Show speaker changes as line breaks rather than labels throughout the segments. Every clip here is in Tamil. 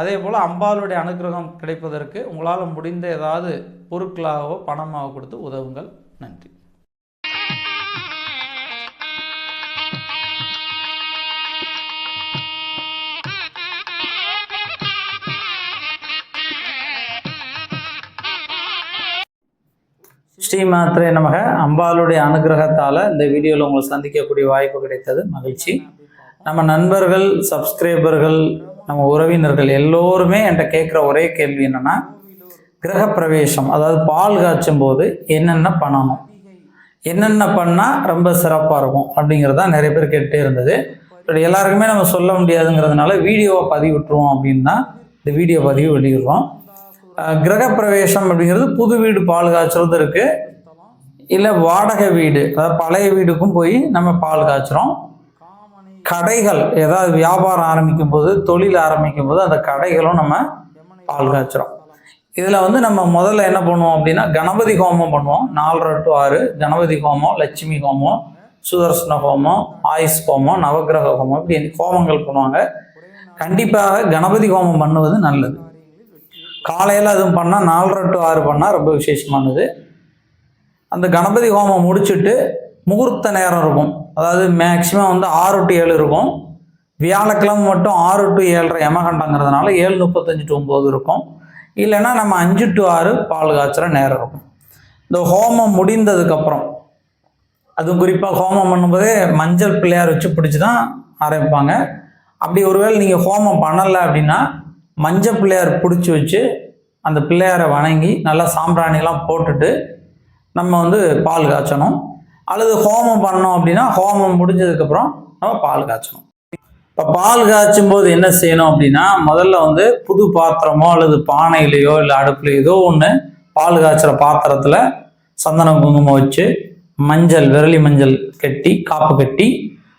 அதே போல் அம்பாளுடைய அனுகிரகம் கிடைப்பதற்கு உங்களால் முடிந்த ஏதாவது பொருட்களாகவோ பணமாக கொடுத்து உதவுங்கள். நன்றி. ஸ்ரீமாத்ரே நமக. அம்பாளுடைய அனுகிரகத்தால் இந்த வீடியோவில் உங்களை சந்திக்கக்கூடிய வாய்ப்பு கிடைத்தது. மகிழ்ச்சி. நம்ம நண்பர்கள் சப்ஸ்கிரைபர்கள் நம்ம உறவினர்கள் எல்லோருமே என்கிட்ட கேட்குற ஒரே கேள்வி என்னன்னா கிரகப்பிரவேசம். அதாவது பால் காய்ச்சும் போது என்னென்ன பண்ணணும்? என்னென்ன பண்ணால் ரொம்ப சிறப்பாக இருக்கும்? அப்படிங்கிறது தான் நிறைய பேர் கேட்டே இருந்தது. பட் எல்லாருக்குமே நம்ம சொல்ல முடியாதுங்கிறதுனால வீடியோவை பதிவிட்டுருவோம் அப்படின்னு தான் இந்த வீடியோ பதிவு வெளியிடுறோம். கிரகப்பிரவேசம் அப்படிங்கிறது புது வீடு பால் காய்ச்சறது இருக்குது இல்லை வாடகை வீடு அதாவது பழைய வீடுக்கும் போய் நம்ம பால் காய்ச்சுறோம். கடைகள் ஏதாவது வியாபாரம் ஆரம்பிக்கும் போது தொழில் ஆரம்பிக்கும் போது அந்த கடைகளும் நம்ம பால் காய்ச்சுறோம் இதில் வந்து நம்ம முதல்ல என்ன பண்ணுவோம் அப்படின்னா கணபதி ஹோமம் பண்ணுவோம். நாலரை டு ஆறு கணபதி ஹோமம் லட்சுமி ஹோமம் சுதர்சன ஹோமம் ஆயுஷ் ஹோமம் நவக்கிரக ஹோமம் இப்படி ஹோமங்கள் பண்ணுவாங்க. கண்டிப்பாக கணபதி ஹோமம் பண்ணுவது நல்லது. காலையில் அதுவும் பண்ணால் நாலரை டு ஆறு பண்ணால் ரொம்ப விசேஷமானது. அந்த கணபதி ஹோமம் முடிச்சுட்டு முகூர்த்த நேரம் இருக்கும். அதாவது மேக்சிமம் வந்து ஆறு டு ஏழு இருக்கும். வியாழக்கிழமை மட்டும் ஆறு டு ஏழரை யமகண்டங்கிறதுனால ஏழு முப்பத்தஞ்சு டு ஒம்பது இருக்கும். இல்லைன்னா நம்ம அஞ்சு டு ஆறு பால் காய்ச்சற நேரம் இருக்கும். இந்த ஹோமம் முடிந்ததுக்கப்புறம் அதுவும் குறிப்பாக ஹோமம் பண்ணும்போதே மஞ்சள் பிள்ளையார் வச்சு பிடிச்சி தான் ஆரம்பிப்பாங்க. அப்படி ஒருவேளை நீங்கள் ஹோமம் பண்ணலை அப்படின்னா மஞ்சள் பிள்ளையார் பிடிச்சி வச்சு அந்த பிள்ளையாரை வணங்கி நல்லா சாம்பிராணிலாம் போட்டுட்டு நம்ம வந்து பால் காய்ச்சணும். அல்லது ஹோமம் பண்ணோம் அப்படின்னா ஹோமம் முடிஞ்சதுக்கப்புறம் நம்ம பால் காய்ச்சணும். இப்போ பால் காய்ச்சும் போது என்ன செய்யணும் அப்படின்னா முதல்ல வந்து புது பாத்திரமோ அல்லது பானையிலையோ இல்லை அடுப்புலையோ ஏதோ ஒன்று பால் காய்ச்சுற பாத்திரத்தில் சந்தனம் குங்குமம் வச்சு மஞ்சள் விரலி மஞ்சள் கட்டி காப்பு கட்டி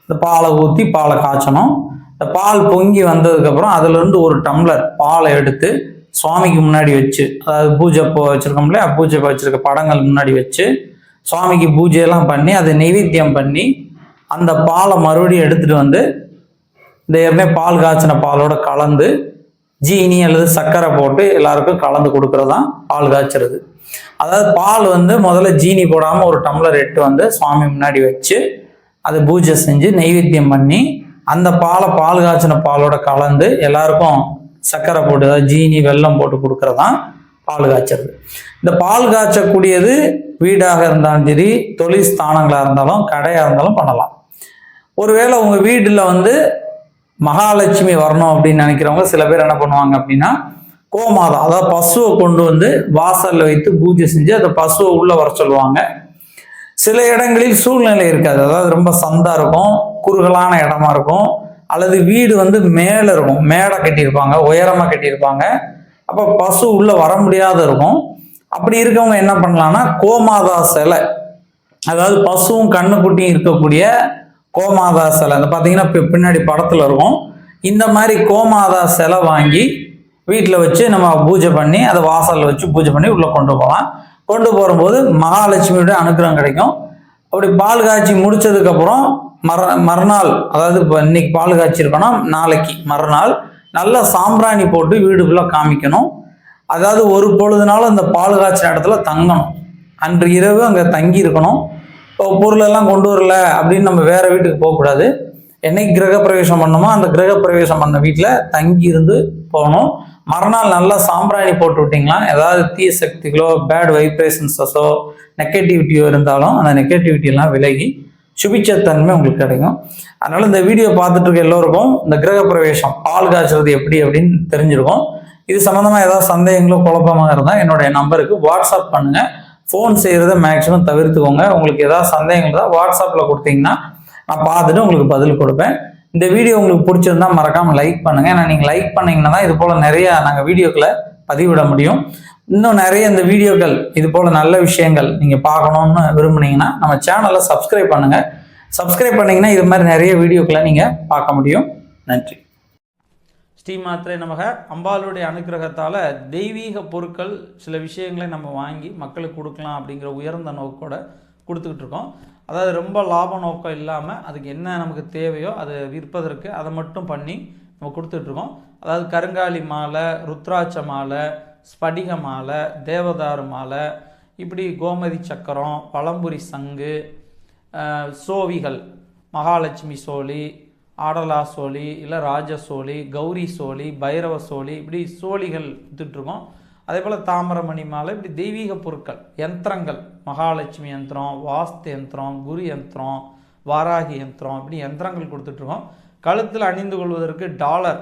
இந்த பாலை ஊற்றி பாலை காய்ச்சணும். இந்த பால் பொங்கி வந்ததுக்கப்புறம் அதுலேருந்து ஒரு டம்ளர் பாலை எடுத்து சுவாமிக்கு முன்னாடி வச்சு அதாவது பூஜை போ பூஜை வச்சுருக்க படங்கள் முன்னாடி வச்சு சுவாமிக்கு பூஜையெல்லாம் பண்ணி அதை நைவேத்தியம் பண்ணி அந்த பாலை மறுபடியும் எடுத்துகிட்டு வந்து இந்த ஏற்கனவே பால் காய்ச்சின பாலோட கலந்து ஜீனி அல்லது சர்க்கரை போட்டு எல்லாருக்கும் கலந்து கொடுக்கறது தான் பால் காய்ச்சறது. அதாவது பால் வந்து முதல்ல ஜீனி போடாமல் ஒரு டம்ளர் எட்டு வந்து சுவாமி முன்னாடி வச்சு அதை பூஜை செஞ்சு நைவேத்தியம் பண்ணி அந்த பாலை பால் காய்ச்சின பாலோட கலந்து எல்லாருக்கும் சர்க்கரை போட்டு அதாவது ஜீனி வெல்லம் போட்டு கொடுக்கறது பால் காய்ச்சறது. இந்த பால் காய்ச்சக்கூடியது வீடாக இருந்தாலும் சரி தொழில் ஸ்தானங்களாக இருந்தாலும் கடையாக இருந்தாலும் பண்ணலாம். ஒருவேளை உங்கள் வீட்டில் வந்து மகாலட்சுமி வரணும் அப்படின்னு நினைக்கிறவங்க சில பேர் என்ன பண்ணுவாங்க அப்படின்னா கோமாதம் அதாவது பசுவை கொண்டு வந்து வாசலில் வைத்து பூஜை செஞ்சு அந்த பசுவை உள்ளே வர சொல்லுவாங்க. சில இடங்களில் சூழ்நிலை இருக்காது. அதாவது ரொம்ப சந்தா இருக்கும் குறுகலான இடமா இருக்கும் அல்லது வீடு வந்து மேலே இருக்கும். மேடை கட்டியிருப்பாங்க உயரமாக கட்டியிருப்பாங்க. அப்போ பசு உள்ளே வர முடியாத இருக்கும். அப்படி இருக்கவங்க என்ன பண்ணலாம்னா கோமாதா சிலை. அதாவது பசுவும் கண்ணுக்குட்டியும் இருக்கக்கூடிய கோமாதா சிலை. அந்த பார்த்தீங்கன்னா பி- பின்னாடி படத்தில் இருக்கும். இந்த மாதிரி கோமாதா சிலை வாங்கி வீட்டில் வச்சு நம்ம பூஜை பண்ணி அதை வாசலில் வச்சு பூஜை பண்ணி உள்ளே கொண்டு போகலாம். கொண்டு போகும்போது மகாலட்சுமியோட அனுகிரகம் கிடைக்கும். அப்படி பால் காய்ச்சி முடிச்சதுக்கப்புறம் மற மறுநாள் அதாவது இப்போ இன்னைக்கு பால் காய்ச்சிருக்கோன்னா நாளைக்கு மறுநாள் நல்ல சாம்பிராணி போட்டு வீடு ஃபுல்லாக காமிக்கணும். அதாவது ஒரு பொழுதுனாலும் அந்த பால் காய்ச்சின இடத்துல தங்கணும். அன்று இரவு அங்கே தங்கி இருக்கணும். இப்போ பொருளெல்லாம் கொண்டு வரல அப்படின்னு நம்ம வேறு வீட்டுக்கு போகக்கூடாது என்னைக்கு கிரகப்பிரவேசம் பண்ணோமோ அந்த கிரகப்பிரவேசம் பண்ண வீட்டில் தங்கி இருந்து போகணும். மறுநாள் நல்லா சாம்பிராணி போட்டு விட்டிங்களா? ஏதாவது தீய சக்திகளோ பேட் வைப்ரேஷன்ஸஸோ நெகட்டிவிட்டியோ இருந்தாலும் அந்த நெகட்டிவிட்டியெல்லாம் விலகி சுபிச்சத்தன்மை உங்களுக்கு கிடைக்கும். அதனால இந்த வீடியோ பார்த்துட்டு இருக்க எல்லோருக்கும் இந்த கிரக பிரவேசம் பால் காய்ச்சறது எப்படி அப்படின்னு தெரிஞ்சிருக்கும். இது சம்மந்தமாக ஏதாவது சந்தேகங்களோ குழப்பமாக இருந்தால் என்னுடைய நம்பருக்கு வாட்ஸ்அப் பண்ணுங்க. ஃபோன் செய்கிறத மேக்ஸிமம் தவிர்த்துக்கோங்க. உங்களுக்கு ஏதாவது சந்தேகங்கள் தான் வாட்ஸ்அப்பில் கொடுத்தீங்கன்னா நான் பார்த்துட்டு உங்களுக்கு பதில் கொடுப்பேன். இந்த வீடியோ உங்களுக்கு பிடிச்சிருந்தா மறக்காமல் லைக் பண்ணுங்கள் ஏன்னா நீங்கள் லைக் பண்ணிங்கன்னா தான் இது போல் நிறையா நாங்கள் வீடியோக்களை பதிவிட முடியும். இன்னும் நிறைய இந்த வீடியோக்கள் இது போல் நல்ல விஷயங்கள் நீங்கள் பார்க்கணுன்னு விரும்புனீங்கன்னா நம்ம சேனலை சப்ஸ்கிரைப் பண்ணுங்க. சப்ஸ்கிரைப் பண்ணீங்கன்னா இது மாதிரி நிறைய வீடியோக்களை நீங்கள் பார்க்க முடியும். நன்றி. ஸ்ரீ மாத்திரை நமக. அம்பாளுடைய அனுக்கிரகத்தால் தெய்வீக பொருட்கள் சில விஷயங்களை நம்ம வாங்கி மக்களுக்கு கொடுக்கலாம் அப்படிங்கிற உயர்ந்த நோக்கோட கொடுத்துக்கிட்டு இருக்கோம். அதாவது ரொம்ப லாப நோக்கம் இல்லாமல் அதுக்கு என்ன நமக்கு தேவையோ அதை விற்பதற்கு அதை மட்டும் பண்ணி நம்ம கொடுத்துட்ருக்கோம் அதாவது கருங்காலி மாலை ருத்ராட்ச மாலை ஸ்படிக மாலை தேவதாரு மாலை இப்படி கோமதி சக்கரம் பழம்புரி சங்கு சோவிகள் மகாலட்சுமி சோழி ஆடலா சோழி இல்லை ராஜ சோழி கௌரி சோழி பைரவ சோழி இப்படி சோழிகள் வித்துட்ருக்கோம். அதே போல் தாமரமணி மாலை இப்படி தெய்வீக பொருட்கள் யந்திரங்கள் மகாலட்சுமி யந்திரம் வாஸ்து யந்திரம் குரு யந்திரம் வாராகி யந்திரம் இப்படி யந்திரங்கள் கொடுத்துட்ருக்கோம். கழுத்தில் அணிந்து கொள்வதற்கு டாலர்